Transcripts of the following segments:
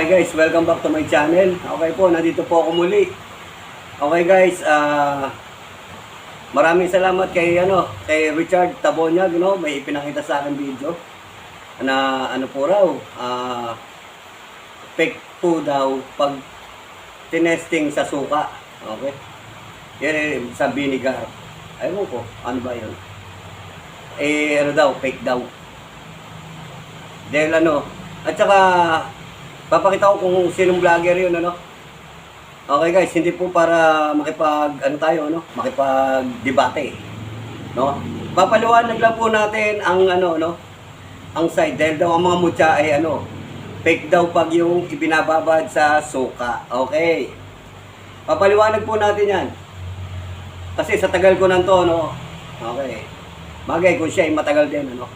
Okay guys, welcome back to my channel. Okay po, nandito po ako muli. Okay guys, ah maraming salamat kay ano, kay Richard Tabonyag, no? May ipinakita sa akin video na ano po raw, ah fake po daw pag tinesting sa suka. Okay? Yan eh, sa vinegar. Ayun ko, ano ba yun? Eh, ano daw, fake daw. Dahil ano, at saka, papakita ko kung sinong vlogger yun, ano? Okay guys, hindi po para makipag, ano tayo, ano? Makipag-debate, no? Papaliwanag lang po natin ang, ano, no? Ang side, dahil daw ang mga mutya ay, ano, fake daw pag yung ibinababad sa suka. Okay. Papaliwanag po natin yan. Kasi sa tagal ko nanto, no? Okay. Bagay kung siya ay matagal din, ano?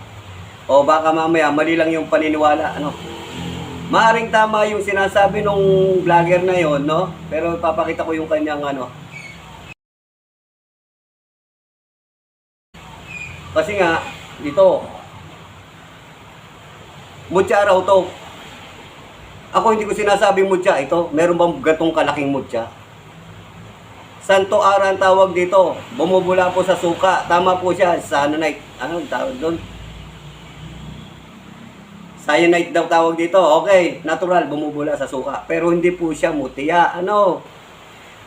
O baka mamaya mali lang yung paniniwala, ano? Maaring tama yung sinasabi nung vlogger na yon, no? Pero papakita ko yung kanyang ano. Kasi nga, dito, mutya raw to. Ako hindi ko sinasabing mutya. Ito, meron bang gatong kalaking mutya? Santo Ara ang tawag dito. Bumubula po sa suka. Tama po siya. Cyanide. Ano ang tawag doon? Cyanide daw tawag dito. Okay, natural. Bumubula sa suka. Pero hindi po siya mutya. Ano?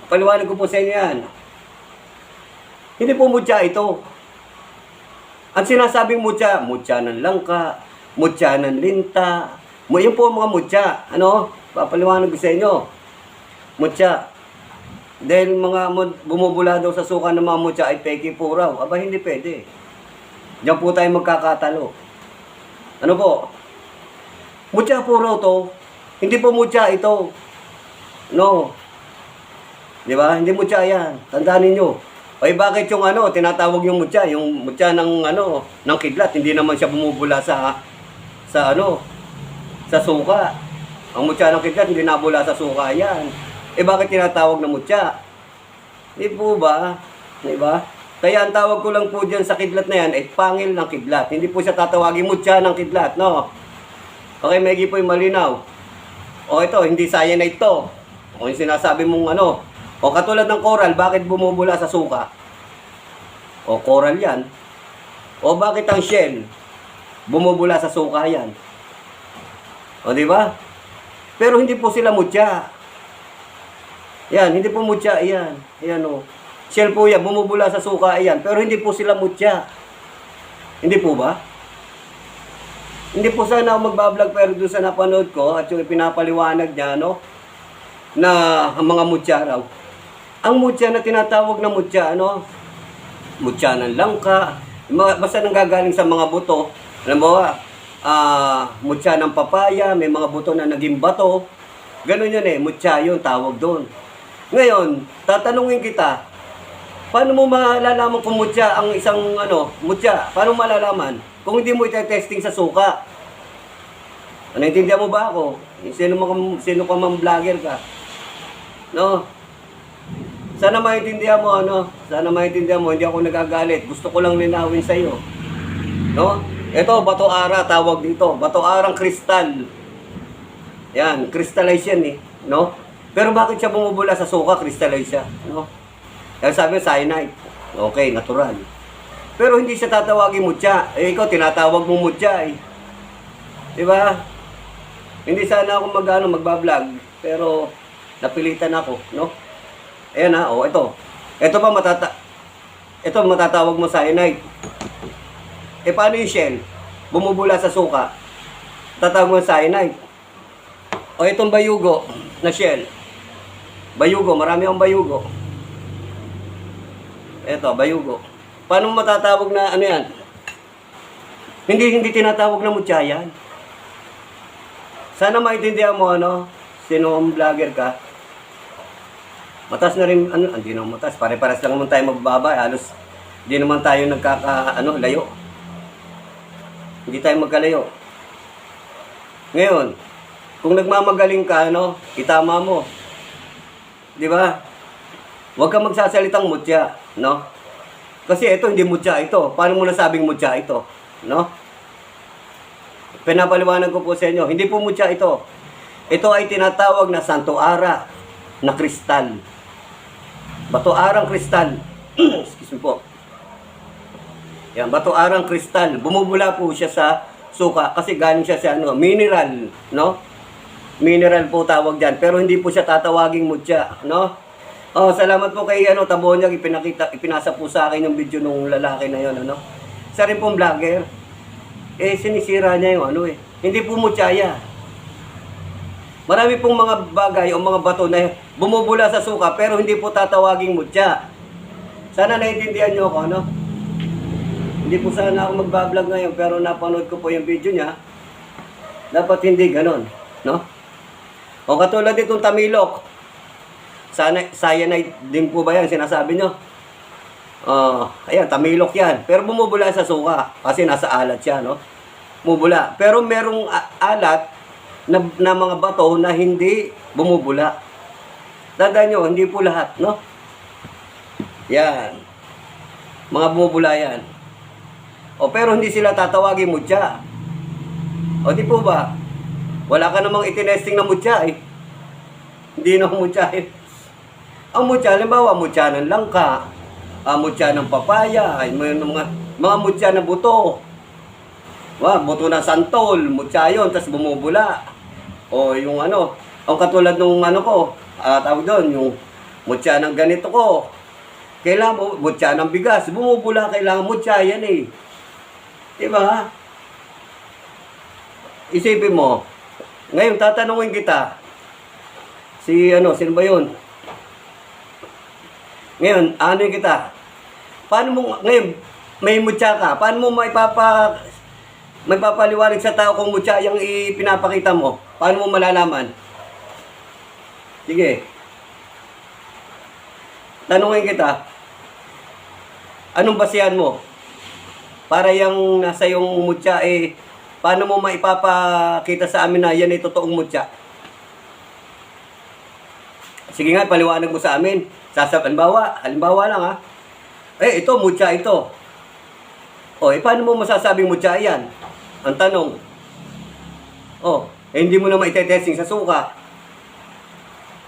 Paliwanag ko po sa inyo yan. Hindi po mutya ito. Ang sinasabing mutya, mutya ng langka, mutya ng linta, yun po ang mga mutya. Ano? Papaliwanag ko sa inyo. Mutya. Dahil mga bumubula daw sa suka ng mga mutya ay peki po raw. Aba, hindi pwede. Diyan po tayo magkakatalo. Ano po? Mutya po raw to. Hindi po mutya ito. No. Di ba? Hindi mutya yan. Tandaan ninyo. Ay bakit yung ano, tinatawag yung mutya, yung mutya ng ano, ng kidlat, hindi naman siya bumubula sa sa ano, sa suka. Ang mutya ng kidlat hindi nabula sa suka yan. Eh bakit tinatawag na mutya? Di po ba? Di ba? Kaya ang tawag ko lang po dyan sa kidlat na yan ay pangil ng kidlat. Hindi po siya tatawagin mutya ng kidlat, no? Okay, may po yung malinaw. O ito, hindi cyanide to. O yung sinasabi mong ano. O katulad ng coral, bakit bumubula sa suka? O coral yan. O bakit ang shell? Bumubula sa suka yan. O di ba? Pero hindi po sila mutya. Yan, hindi po mutya, yan. Yan o. Shell po yan, bumubula sa suka, yan. Pero hindi po sila mutya. Hindi po ba? Hindi po sana ako magbablog pero doon sa napanood ko at yung pinapaliwanag niya, no? Na ang mga mutya raw. Ang mutya na tinatawag na mutya, ano? Mutya ng langka. Basta nanggagaling sa mga buto. Alam mo ba? Ah, mutya ng papaya, may mga buto na naging bato. Ganun yun eh, mutya yun, tawag doon. Ngayon, tatanungin kita, paano mo malalaman kung mutya ang isang ano, mutya? Paano mo malalaman? Kung hindi mo ite-testing sa suka. Naintindihan mo ba ako? Sino, mo, sino ka mang vlogger ka? No? Sana maintindihan mo, ano? Sana maintindihan mo, hindi ako nagagalit. Gusto ko lang linawin sa iyo. No? Ito, bato ara tawag dito. Bato arang kristal. Yan, crystallize yan eh. No? Pero bakit siya bumubula sa suka, crystallize siya? No? Kaya sabi, cyanide. Okay, natural. Pero hindi siya tatawagin mutya. Eh, ikaw, tinatawag mo mutya eh. Di ba? Hindi sana ako mag, ano, magbablog. Pero, napilitan ako, no? Ayan na, oh, ito. Ito pa matata... Ito, matatawag mo cyanide. Eh, paano yung shell? Bumubula sa suka. Tatawag mo cyanide. O, itong bayugo na shell. Bayugo, marami akong bayugo. Ito, bayugo. Paano matatawag na ano yan? Hindi, hindi tinatawag na mutya yan. Sana maintindihan mo ano, sino ang vlogger ka. Matas na rin, ano, hindi naman matas. Pare-pares lang naman tayo magbaba. Halos, hindi naman tayo nagkaka, ano, layo. Hindi tayo magkalayo. Ngayon, kung nagmamagaling ka, ano, itama mo. Di ba? Huwag kang magsasalitang mutya, no? Kasi ito, hindi mutya ito. Paano mo nasabing mutya ito? No? Pinapaliwanag ko po sa inyo, hindi po mutya ito. Ito ay tinatawag na Santo Ara na kristal. Bato arang kristal. Excuse me po. Yan, bato arang kristal. Bumubula po siya sa suka kasi galing siya sa ano, mineral, no? Mineral po tawag diyan, pero hindi po siya tatawaging mutya, no? Oh, salamat po kay ano Tabonyag ipinakita ipinasa po sa akin yung video nung lalaki na yon, ano? Isa rin pong vlogger. Eh sinisira niya yung ano eh. Hindi po mutyaya. Marami pong mga bagay o mga bato na bumubula sa suka pero hindi po tatawaging mutya. Sana naiintindihan niyo ako, ano? Hindi po sana ako magbablog ngayon pero napanood ko po yung video niya. Dapat hindi ganon, no? O katulad itong tamilok. Sana, cyanide din po ba yan sinasabi nyo? Oh, ayan, tamilok yan. Pero bumubula sa suka kasi nasa alat siya, no? Bumubula. Pero merong alat na, na mga bato na hindi bumubula. Tandaan nyo, hindi po lahat, no? Yan. Mga bumubula yan. O pero hindi sila tatawagin mutya. O di po ba? Wala ka namang itinesting na mutya eh. Hindi na mutya eh. Ang mutya, halimbawa, mutya ng langka, ah, mutya ng papaya, ay may mga, mga mutya na buto. Wa, buto ng santol, mutya yun, tapos bumubula. O yung ano, ang katulad nung ano ko, ah, tawag doon, yung mutya ng ganito ko. Kailangan mutya ng bigas, bumubula, kailangan mutya yan eh. Diba? Isipin mo, ngayon tatanungin kita, si ano, sino ba yun? Ngayon, ano kita? Paano mo, ngayon, may mutya ka, paano mo maipapa, may papaliwanag sa tao kung mutya yung ipinapakita mo? Paano mo malalaman? Sige. Tanungin kita, anong basihan mo? Para yung nasa yung mutya eh, paano mo maipapakita sa amin na yan ay totoong mutya? Sige nga, paliwanag mo sa amin. Sasab, halimbawa, halimbawa lang ha. Eh, ito, mutya ito. O, eh, paano mo masasabing mutya yan? Ang tanong. O, eh, hindi mo na maitetesting sa suka.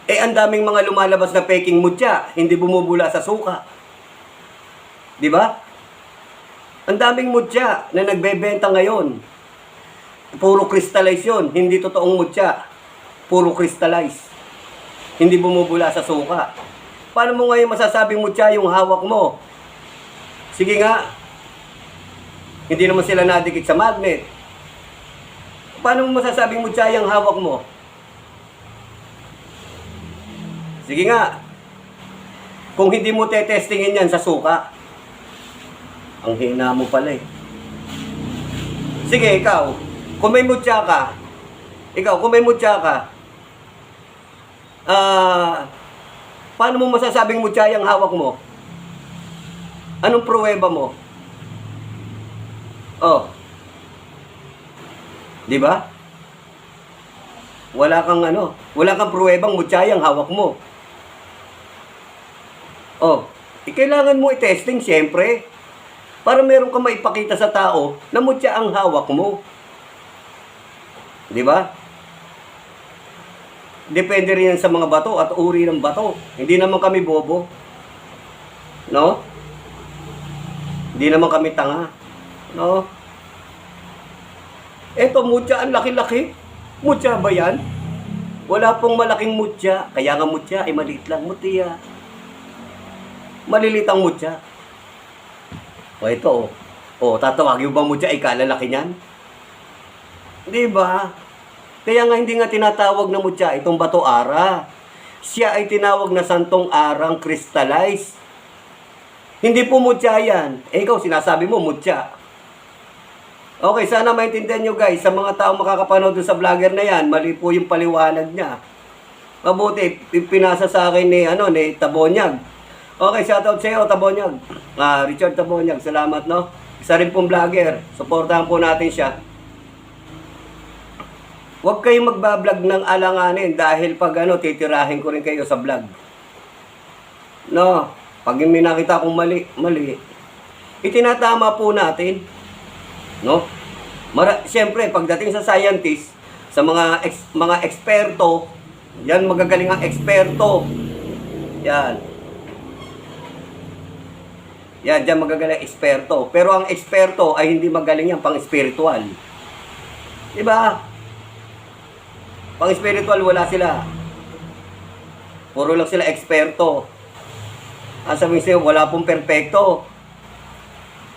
Eh, ang daming mga lumalabas na peking mutya, hindi bumubula sa suka. Di ba? Ang daming mutya na nagbebenta ngayon. Puro crystallize yun, hindi totoong mutya. Puro crystallize. Hindi bumubula sa suka. Paano mo ngayon masasabing mutya yung hawak mo? Sige nga, hindi naman sila nadikit sa magnet. Paano mo masasabing mutya yung hawak mo? Sige nga, kung hindi mo tetestingin yan sa suka, ang hina mo pala eh. Sige, ikaw, kung may mutya ka, ikaw, kung may mutya ka, ah, paano mo masasabing mutya yung hawak mo? Anong pruweba mo? Oh. 'Di ba? Wala kang ano, wala kang pruwebang mutya yung hawak mo. Oh, eh, kailangan mo i-testing siyempre. Para meron kang maipakita sa tao na mutya ang hawak mo. 'Di ba? Depende rin yan sa mga bato at uri ng bato. Hindi naman kami bobo. No? Hindi naman kami tanga. No? Eto, mutya, ang laki-laki. Mutya ba yan? Wala pong malaking mutya. Kaya nga mutya ay maliit lang mutya. Malilit ang mutya. O ito, o. O, tatawagin mo ba mutya ay kalalaki niyan? Di ba? Kaya nga hindi nga tinatawag na mutya itong bato ara. Siya ay tinawag na santong arang crystallize. Hindi po mutya yan. Eh ikaw, sinasabi mo mutya. Okay, sana maintindihan nyo guys, sa mga taong makakapanood sa vlogger na yan, mali po yung paliwanag niya. Mabuti, pinasa sa akin ni, ano, ni Tabonyag. Okay, shoutout sa iyo, Tabonyag. Ah, Richard Tabonyag, salamat, no? Isa rin pong vlogger. Supportahan po natin siya. Huwag kayong magbablog ng alanganin dahil pag ano, titirahin ko rin kayo sa vlog. No, pag may nakita akong mali, mali, itinatama po natin. No? Mara, Siyempre, pagdating sa scientist, sa mga ex, mga eksperto, yan magagaling ang eksperto. Yan. Yan, dyan magagaling eksperto. Pero ang eksperto ay hindi magaling yan, pang spiritual. Di ba? Pang spiritual, wala sila. Puro lang sila eksperto. Ang sabihin sa'yo, wala pong perfecto.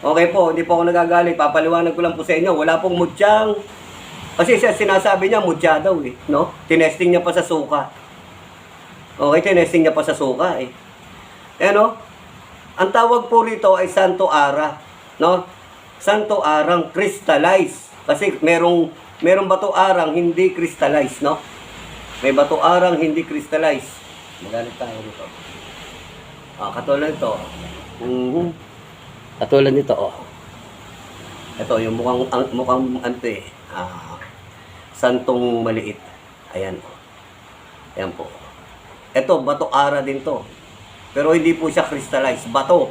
Okay po, hindi po ako nagagalit. Papaliwanag ko lang po sa inyo. Wala pong mutyang. Kasi siya sinasabi niya, mutya daw eh. No? Tinesting niya pa sa suka. Okay, tinesting niya pa sa suka eh. Eh no? Ang tawag po rito ay Santo Ara. No? Santo Arang crystallize. Kasi merong, merong bato arang hindi crystallize, no? May bato arang hindi crystallize. Magalit tayo dito. Ah, katulad nito. Mhm. Katulad nito, oh. Ito, yung mukhang, ang, mukhang ano eh, ah, santong maliit. Ayan, oh. Ayan po. Ito, bato ara din to. Pero hindi po siya crystallize. Bato.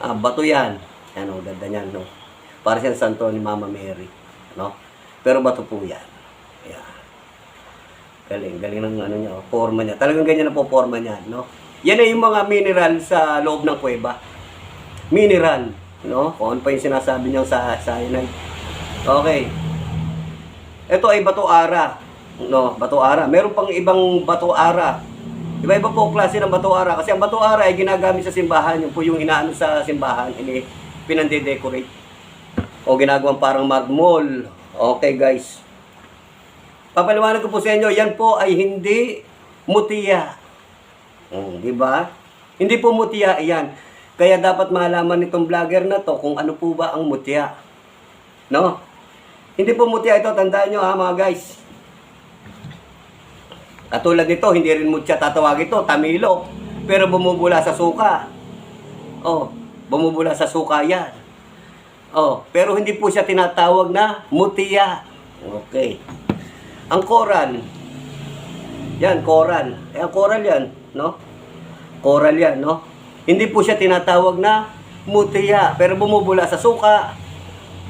Ah, bato yan. Ayan, oh, ganda niyan, no? Para siyang santo ni Mama Mary. No? Pero bato po yan. Ayan. Galing, galing ng ano niya, oh, forma niya. Talagang ganyan na po forma niya, no? Yan ay yung mga mineral sa loob ng kuweba. Mineral, no? Kung ano pa yung sinasabi niya sa cyanide. Okay. Ito ay bato ara. No, bato ara. Meron pang ibang bato ara. Iba-iba po klase ng bato ara. Kasi ang bato ara ay ginagamit sa simbahan. Yung po yung inaano sa simbahan. Ini, pinande-decorate. O ginagawang parang marmol. Okay guys. Papaliwanag ko po sa inyo, yan po ay hindi mutiya. Hmm, di ba? Hindi po mutiya yan. Kaya dapat malaman nitong vlogger na to kung ano po ba ang mutya. No? Hindi po mutya ito, tandaan nyo ha mga guys. Katulad nito, hindi rin mutya tatawag ito, tamilo. Pero bumubula sa suka. Oh, bumubula sa suka yan. Oh, pero hindi po siya tinatawag na mutiya. Okay. Ang koral, yan, koral. Eh, ang koral yan, no? Koral yan, no? Hindi po siya tinatawag na mutiya, pero bumubula sa suka.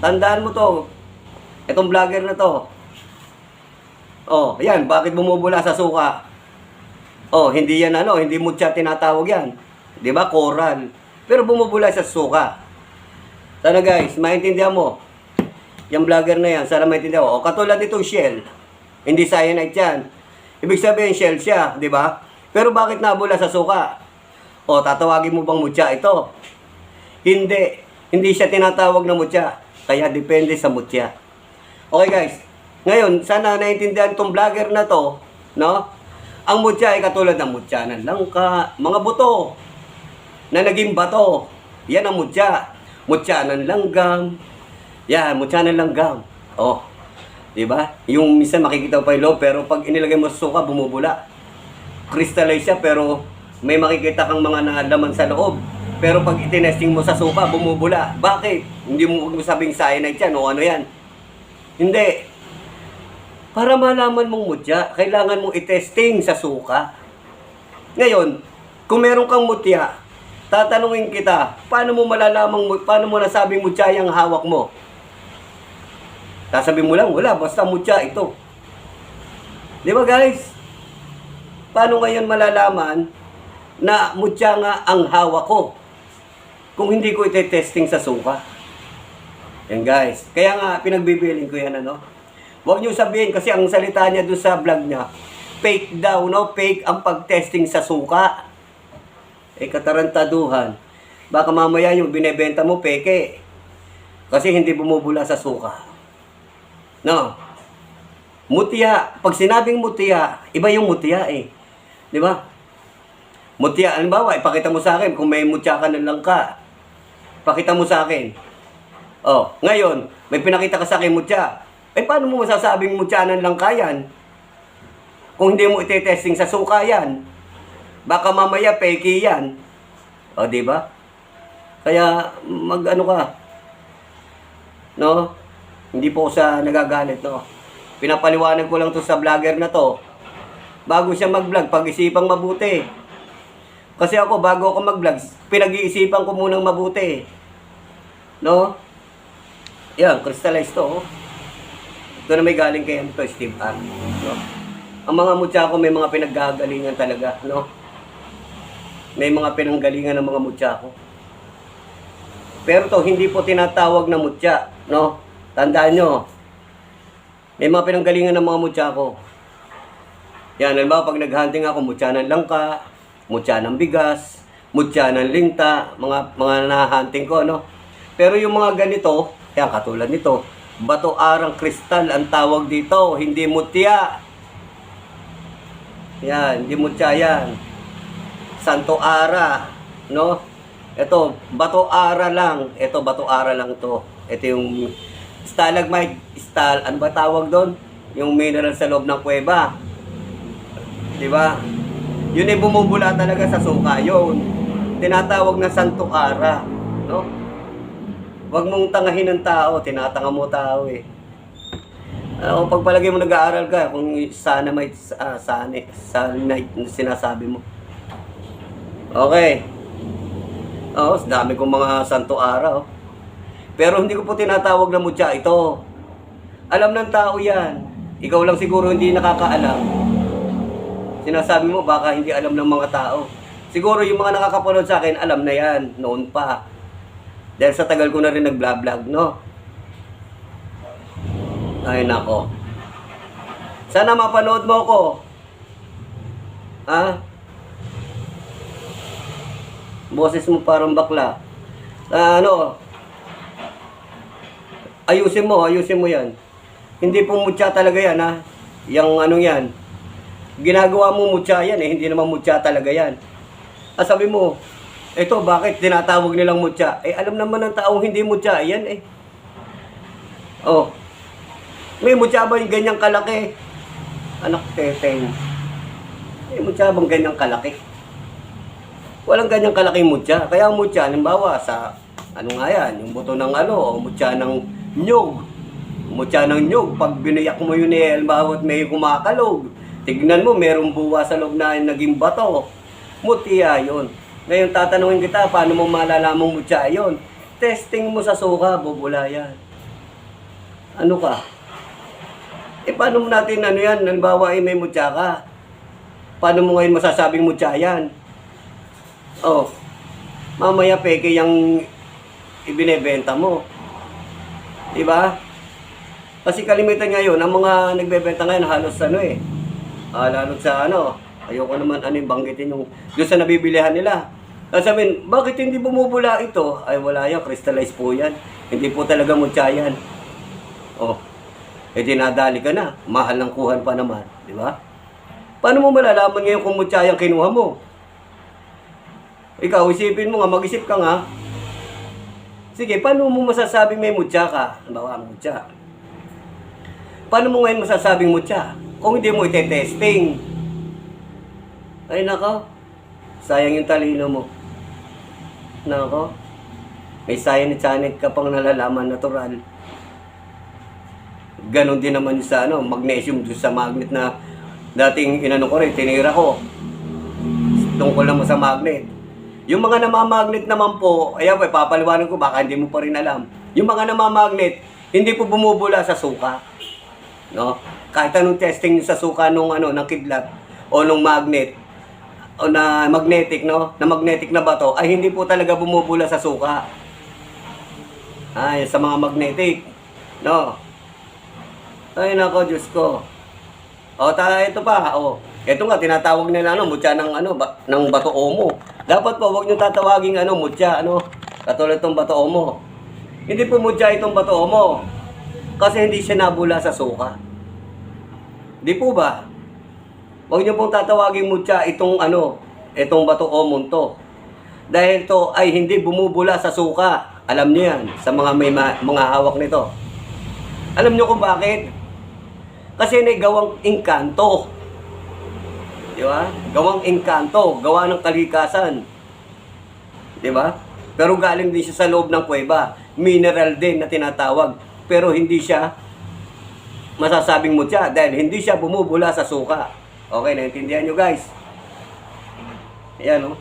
Tandaan mo to. Itong vlogger na to. Oh, yan, bakit bumubula sa suka? Oh, hindi yan ano, hindi mutya tinatawag yan. 'Di ba? Coral. Pero bumubula sa suka. Sana guys, maintindihan mo. Yung vlogger na yan, sana maintindihan mo. O, katulad nitong shell. Hindi cyanide yan. Ibig sabihin, shell siya, di ba? Pero bakit nabula sa suka? O, tatawagin mo bang mutya ito? Hindi. Hindi siya tinatawag na mutya. Kaya depende sa mutya. Okay guys. Ngayon, sana naintindihan itong vlogger na to, no? Ang mutya ay katulad ng mutya ng langka, mga buto na naging bato. Yan ang mutya. Mutya ng langgam. Yan, mutya ng langgam. Oh, di ba? Yung minsan makikita pa yung pero pag inilagay mo sa suka, bumubula. Crystallize siya, pero may makikita kang mga nalaman sa loob. Pero pag itinesting mo sa suka, bumubula. Bakit? Hindi mo huwag mo sabing cyanide yan o ano yan. Hindi. Para malaman mong mutya, kailangan mong itesting sa suka. Ngayon, kung meron kang mutya, tatanungin kita, paano mo malalamang, paano mo nasabing mutya yung hawak mo? Sasabihin mo lang, wala, basta mutya ito. Di ba guys? Paano ngayon malalaman na mutya nga ang hawak ko? Kung hindi ko ite-testing sa suka. Yan guys. Kaya nga, pinagbibiling ko yan ano. Huwag niyo sabihin kasi ang salita niya doon sa vlog niya, fake daw, no? Fake ang pag-testing sa suka. Eh, katarantaduhan. Baka mamaya yung binebenta mo, peke. Kasi hindi bumubula sa suka. No? Mutya. Pag sinabing mutya, iba yung mutya eh. Di ba? Mutya, halimbawa, ipakita mo sa akin kung may mutya ka ng langka. Pakita mo sa akin. Oh, ngayon, may pinakita ka sa akin mutya. Eh, paano mo masasabing mutya ng langka yan? Kung hindi mo ite-testing sa suka yan. Baka mamaya peki yan. O, di ba? Kaya, mag-ano ka. No? Hindi po sa nagagalit, no? Pinapaliwanag ko lang to sa vlogger na to. Bago siya mag-vlog, pag-isipang mabuti. Kasi ako, bago ako mag-vlog, pinag-iisipan ko munang mabuti. No? Yan, crystallize to. Oh. Ito na may galing kay to, Steve. No? Ang mga mutya ko may mga pinaggagalingan talaga, no? May mga pinanggalingan ng mga mutya ko. Pero to, hindi po tinatawag na mutya, no? Tandaan nyo, may mga pinanggalingan ng mga mutya ko. Yan, halimbawa pag naghunting ako, mutya ng langka, mutya ng bigas, mutya ng linta, mga mga nahunting ko, no? Pero yung mga ganito, yan katulad nito, bato arang kristal ang tawag dito, hindi mutya. Yan, hindi mutya yan. Santo Ara, no? Ito, bato ara lang. Ito, bato ara lang to. Ito yung stalagmite, stal, ano ba tawag doon? Yung mineral sa loob ng kuweba. Di ba? Yun ay bumubula talaga sa suka yun. Tinatawag na Santo Ara, no? Huwag mong tangahin ng tao, tinatanga mo tao eh. Uh, kung pagpalagay mo nag-aaral ka, kung sana may uh, sana, sana sinasabi mo. Okay. Oh, dami kong mga santo araw. Pero hindi ko po tinatawag na mutya ito. Alam ng tao yan. Ikaw lang siguro hindi nakakaalam. Sinasabi mo baka hindi alam ng mga tao. Siguro yung mga nakakapanood sa akin, alam na yan. Noon pa. Dahil sa tagal ko na rin nag-vlog, no? Ay, nako. Sana mapanood mo ko. Ha? Boses mo parang bakla. Ah, ano? Ayusin mo, ayusin mo yan. Hindi po mutya talaga yan, ha? Yang anong yan. Ginagawa mo mutya yan, eh. Hindi naman mutya talaga yan. Ah, sabi mo, ito, bakit tinatawag nilang mutya? Eh, alam naman ng taong hindi mutya. Yan, eh. Oh. May mutya ba yung ganyang kalaki? Anak teteng. May mutya bang ganyang kalaki? Walang ganyang kalaking mutya. Kaya ang mutya, halimbawa sa, ano nga yan, yung buto ng ano, mutya ng nyog. Mutya ng nyog, pag binayak mo yun eh, halimbawa may kumakalog, tignan mo, merong buwa sa loob na naging bato. Mutya yun. Ngayon, tatanungin kita, paano mo malalamang mutya yun? Testing mo sa suka, bubula yan. Ano ka? Eh, paano mo natin ano yan? Halimbawa, eh, may mutya ka. Paano mo ngayon masasabing mutya yan? Oh, mamaya peke yung ibinebenta mo. Diba? Kasi kalimitan ngayon, ang mga nagbebenta ngayon halos ano eh. Ah, lalo sa ano, ayoko naman ano yung banggitin yung doon sa nabibilihan nila. Kasi sabihin, bakit hindi bumubula ito? Ay wala yan, crystallize po yan. Hindi po talaga mutya yan. Oh, eh dinadali ka na. Mahal ng kuhan pa naman. Di ba? Paano mo malalaman ngayon kung mutya yung kinuha mo? Ikaw, isipin mo nga, mag-isip ka nga. Sige, paano mo masasabing may mutya ka? Halimbawa, mutya. Paano mo ngayon masasabing mutya? Kung hindi mo ite-testing. Ay, nako. Sayang yung talino mo. Nako. May cyanide ka pang nalalaman natural. Ganon din naman sa ano, magnesium doon sa magnet na dating inano ko rin, tinira ko. Tungkol naman sa magnet. Yung mga namamagnet naman po, ayan po, papaliwanag ko, baka hindi mo pa rin alam. Yung mga namamagnet, hindi po bumubula sa suka. No? Kahit anong testing sa suka nung ano, ng kidlat o nung magnet, o na magnetic, no? Na magnetic na bato, ay hindi po talaga bumubula sa suka. Ay, sa mga magnetic. No? Ay, nako, Diyos ko. O, ta, ito pa, o. Ito nga, tinatawag nila, ano, mutya ng, ano, ba, ng bato omo. Dapat po, huwag nyo tatawagin, ano, mutya, ano, katulad itong bato omo. Hindi po mutya itong bato omo. Kasi hindi siya nabula sa suka. Di po ba? Huwag nyo pong tatawagin mutya itong, ano, itong bato omon to. Dahil to ay hindi bumubula sa suka. Alam niyo yan, sa mga may ma- mga hawak nito. Alam niyo kung bakit? Kasi may gawang engkanto. Di ba? Gawang engkanto, gawa ng kalikasan. Di ba? Pero galing din siya sa loob ng kuweba. Mineral din na tinatawag. Pero hindi siya masasabing mutya dahil hindi siya bumubula sa suka. Okay, naintindihan nyo guys? Ayan o, oh.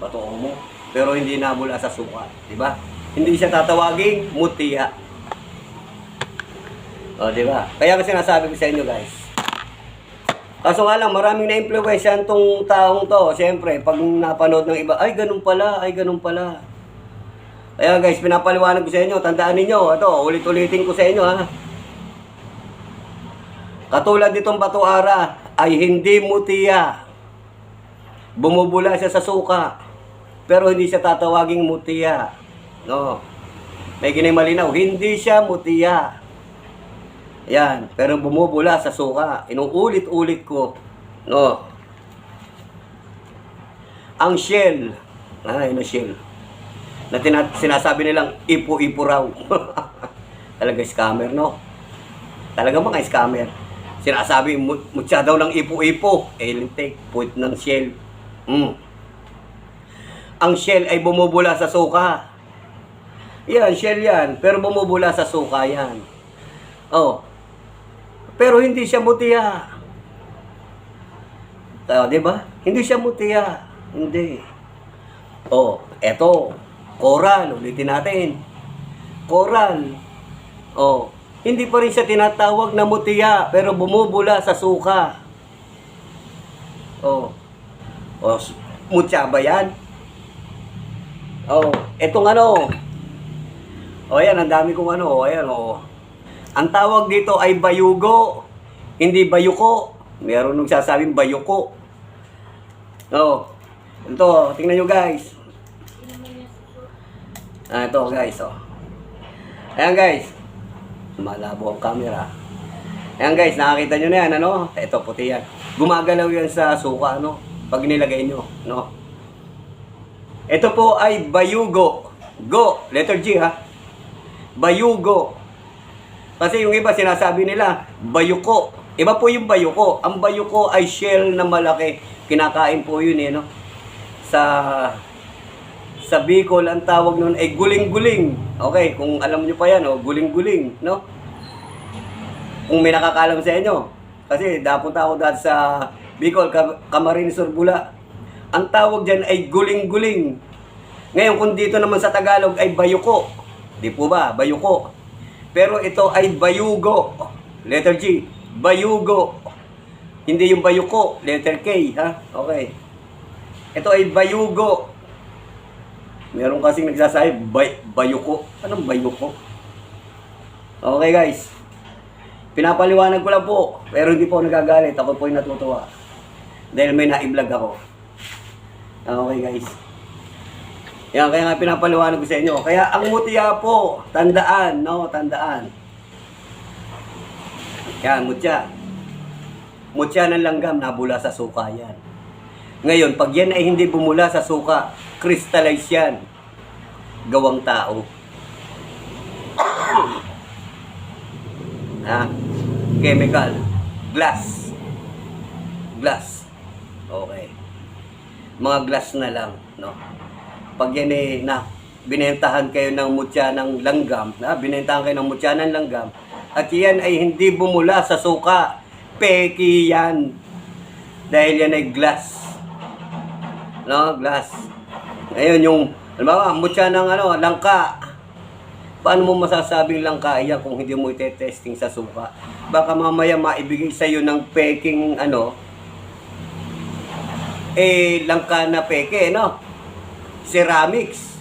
batuong mo. Pero hindi nabula sa suka. Di ba? Hindi siya tatawaging mutya. O, di ba? Kaya kasi sinasabi ko sa inyo, guys. Kaso nga lang, maraming na-influensyan tong taong to. Siyempre, pag napanood ng iba, ay, ganun pala, ay, ganun pala. Kaya guys, pinapaliwanag ko sa inyo, tandaan ninyo, ito, ulit-ulitin ko sa inyo, ha. Katulad nitong batuara, ay hindi mutiya. Bumubula siya sa suka, pero hindi siya tatawaging mutiya. No. May ginay malinaw, hindi siya mutiya. Yan, pero bumubula sa suka. Inuulit-ulit ko. No. Ang shell, ay, na shell, na sinasabi nilang ipo-ipo raw. Talaga scammer, no? Talaga mga scammer. Sinasabi, mu- mutya daw ng ipo-ipo. Eh, lintik, puwit ng shell. Mm. Ang shell ay bumubula sa suka. Yan, shell yan. Pero bumubula sa suka yan. Oh. Pero hindi siya mutiya. Ah, di ba? Hindi siya mutiya. Hindi. Oh, eto. Coral. Ulitin natin. Coral. Oh. Hindi pa rin siya tinatawag na mutiya, pero bumubula sa suka. Oh. Oh, mutya ba yan? Oh, etong ano. Oh, yan, ang dami kong ano. Oh, ayan, oh. Ang tawag dito ay bayugo, hindi bayuko. Meron nung sasabing bayuko. Oh. Ito, tingnan nyo guys. Ah, ito guys, oh. Ayan guys. Malabo ang camera. Ayan guys, nakakita nyo na yan, ano? Ito, puti yan. Gumagalaw yan sa suka, ano? Pag nilagay nyo, no? Ito po ay bayugo. Go, letter G ha. Bayugo. Kasi yung iba sinasabi nila, bayuko. Iba po yung bayuko. Ang bayuko ay shell na malaki. Kinakain po yun eh, no? Sa sa Bicol, ang tawag nun ay guling-guling. Okay, kung alam nyo pa yan, oh, guling-guling, no? Kung may nakakalam sa inyo. Kasi dapunta ako dati sa Bicol, Cam- Camarines Surbula. Ang tawag dyan ay guling-guling. Ngayon, kung dito naman sa Tagalog ay bayuko. Di po ba? Bayuko. Pero ito ay bayugo. Letter G. Bayugo. Hindi yung bayuko. Letter K. Ha? Okay. Ito ay bayugo. Meron kasing nagsasabi, bay, bayuko. Anong bayuko? Okay guys. Pinapaliwanag ko lang po. Pero hindi po nagagalit. Ako po yung natutuwa. Dahil may na-vlog ako. Okay guys. Yan, kaya nga pinapaliwanag ko sa inyo. Kaya ang mutya po, tandaan, no? Tandaan. Yan, mutya. Mutya ng langgam, nabula sa suka yan. Ngayon, pag yan ay hindi bumula sa suka, crystallize yan. Gawang tao. ha? Chemical. Glass. Glass. Okay. Mga glass na lang, no? Pag yan eh, na, binentahan kayo ng mutya ng langgam, na, binentahan kayo ng mutya ng langgam, at yan ay hindi bumula sa suka, peki yan. Dahil yan ay glass. No, glass. Ngayon yung, halimbawa, mutya ng ano, langka. Paano mo masasabing langka yan kung hindi mo ite-testing sa suka? Baka mamaya maibigay sa iyo ng peking ano, eh, langka na peke, no? Ceramics.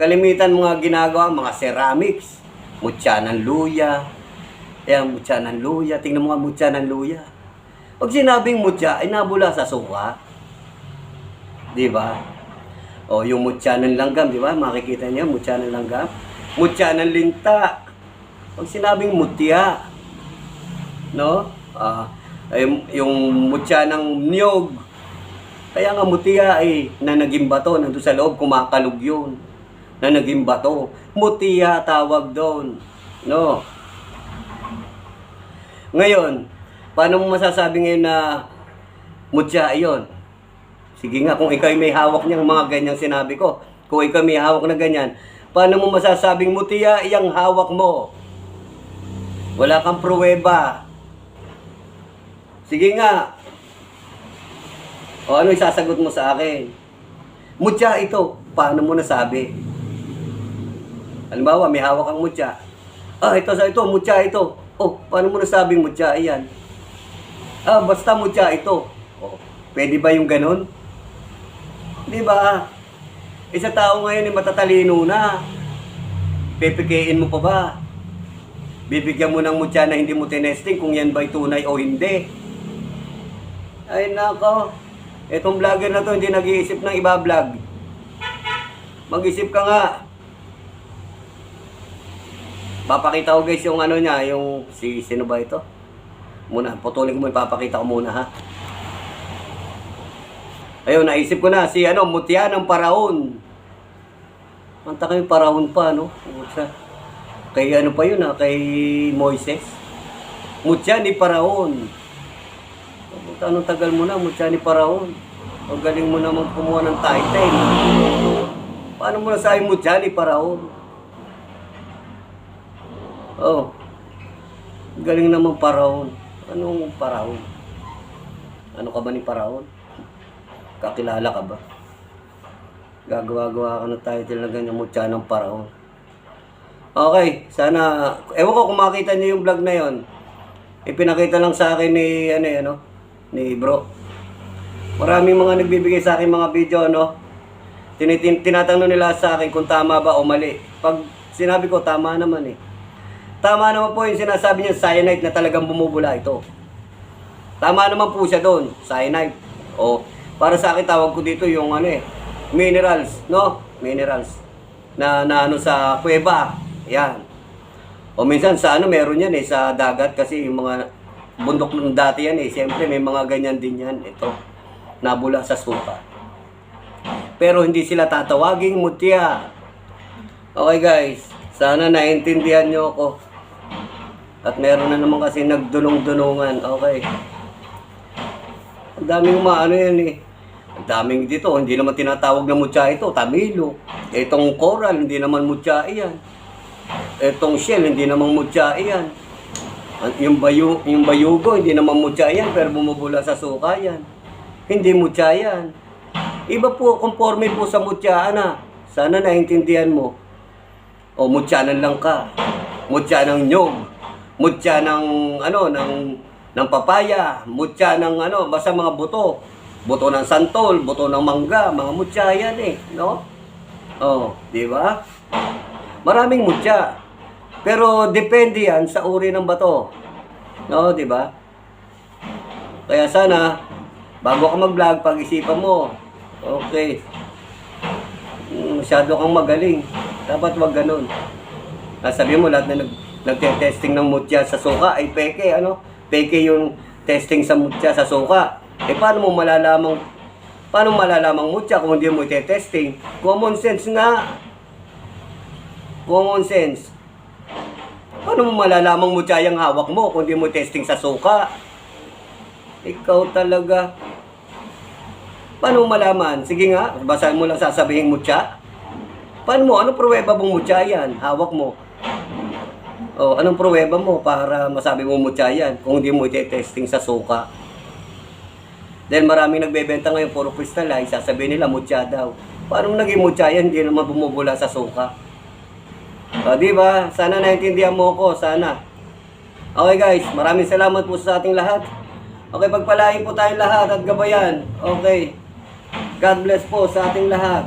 Kalimitan mga ginagawa, mga ceramics. Mutya ng luya. Ayan, mutya ng luya. Tingnan mo nga mutya ng luya. Pag sinabing mutya, ay nabula sa suka. Di ba? O, yung mutya ng langgam, di ba? Makikita niyo, mutya ng langgam. Mutya ng linta. Pag sinabing mutya, no? Ah, ay, yung mutya ng niyog, kaya nga mutiya ay na naging bato, nandun sa loob, kumakalog yun. Na naging bato. Mutiya tawag doon. No? Ngayon, paano mo masasabi ngayon na mutya iyon? Sige nga, kung ikaw ay may hawak niyang mga ganyang sinabi ko, kung ikaw may hawak na ganyan, paano mo masasabing mutiya iyang hawak mo? Wala kang pruweba. Sige nga, o ano isasagot mo sa akin? Mutya ito. Paano mo nasabi? Halimbawa, may hawak kang mutya. Ah, ito sa ito, mutya ito. Oh, paano mo nasabing mutya yan? Ah, basta mutya ito. Oh, pwede ba yung ganun? Di ba? Isa tao ngayon ay matatalino na. Pepikein mo pa ba? Bibigyan mo ng mutya na hindi mo tinesting kung yan ba'y tunay o hindi. Ay nako. Etong vlogger na to hindi nag-iisip ng iba-vlog. Mag-isip ka nga. Papakita ko guys yung ano niya, yung si sino ba ito? Muna, putulin ko mo, ipapakita ko muna ha. Ayun, naisip ko na, si ano, Mutya ng Paraon. Manta kayo Paraon pa, no? Kay ano pa yun ha, kay Moises. Mutya ni Paraon. Anong tagal mo na, Mutya ni Paraon. Ang galing mo naman kumuha ng title. Paano mo nasabi Mutya ni Paraon? Oh. Galing naman Paraon. Anong Paraon? Ano ka ba ni Paraon? Kakilala ka ba? Gagawa-gawa ka ng title na ganyan mo ng Paraon. Okay, sana, ewan ko kung makita niyo yung vlog na yon. Ipinakita lang sa akin ni, ano ano, ni bro. Maraming mga nagbibigay sa akin mga video, ano. Tinitin, tinatanong nila sa akin kung tama ba o mali. Pag sinabi ko, tama naman eh. Tama naman po yung sinasabi niya, cyanide na talagang bumubula ito. Tama naman po siya doon, cyanide. O, para sa akin tawag ko dito yung ano eh, minerals, no? Minerals. Na, na ano sa kuweba. Yan. O minsan sa ano meron yan eh, sa dagat kasi yung mga bundok ng dati yan eh. Siyempre may mga ganyan din yan. Ito, nabula sa suka. Pero hindi sila tatawaging mutya. Okay guys, sana naintindihan nyo ako. At meron na naman kasi nagdunong-dunungan. Okay. Ang daming maano yan eh. Ang daming dito, hindi naman tinatawag na mutya ito, Tamilo. Itong coral, hindi naman mutya yan. Itong shell, hindi naman mutya yan. Yung, bayu, yung bayugo, hindi naman mutya yan, pero bumubula sa suka yan. Hindi mutya yan. Iba po, conforme po sa mutyaan na. Sana naintindihan mo. O mutyanan lang ka. Mutya ng nyog. Mutya ng ano ng ng papaya, mutya ng ano, basta mga buto. Buto ng santol, buto ng mangga, mga mutya yan eh, no? Oh, di ba? Maraming mutya. Pero depende yan sa uri ng bato. No, di ba? Kaya sana bago ka mag-vlog, pag-isipan mo. Okay. Mm, Masyado kang magaling. Dapat wag ganun. Sabi mo lahat na nag nagte-testing ng mutya sa suka ay peke ano? Peke yung testing sa mutya sa suka. Eh paano mo malalamang paano malalamang mutya kung hindi mo ite-testing? Common sense nga. Common sense. Paano mo malalamang mutya yung hawak mo kung hindi mo testing sa suka? Ikaw talaga. Paano mo malaman? Sige nga, basahin mo lang sasabihin mutya. Paano mo? Anong pruweba mong mutya yan? Hawak mo. O, anong pruweba mo para masabi mo mutya yan kung hindi mo ite-testing sa suka? Dahil maraming nagbebenta ngayon, puro crystalline, sasabihin nila mutya daw. Paano mo naging mutya yan? Hindi naman bumubula sa suka. O, di ba? Sana naintindihan mo ko, sana. Okay guys, maraming salamat po sa ating lahat. Okay, pagpalain po tayong lahat at gabayan. Okay. God bless po sa ating lahat.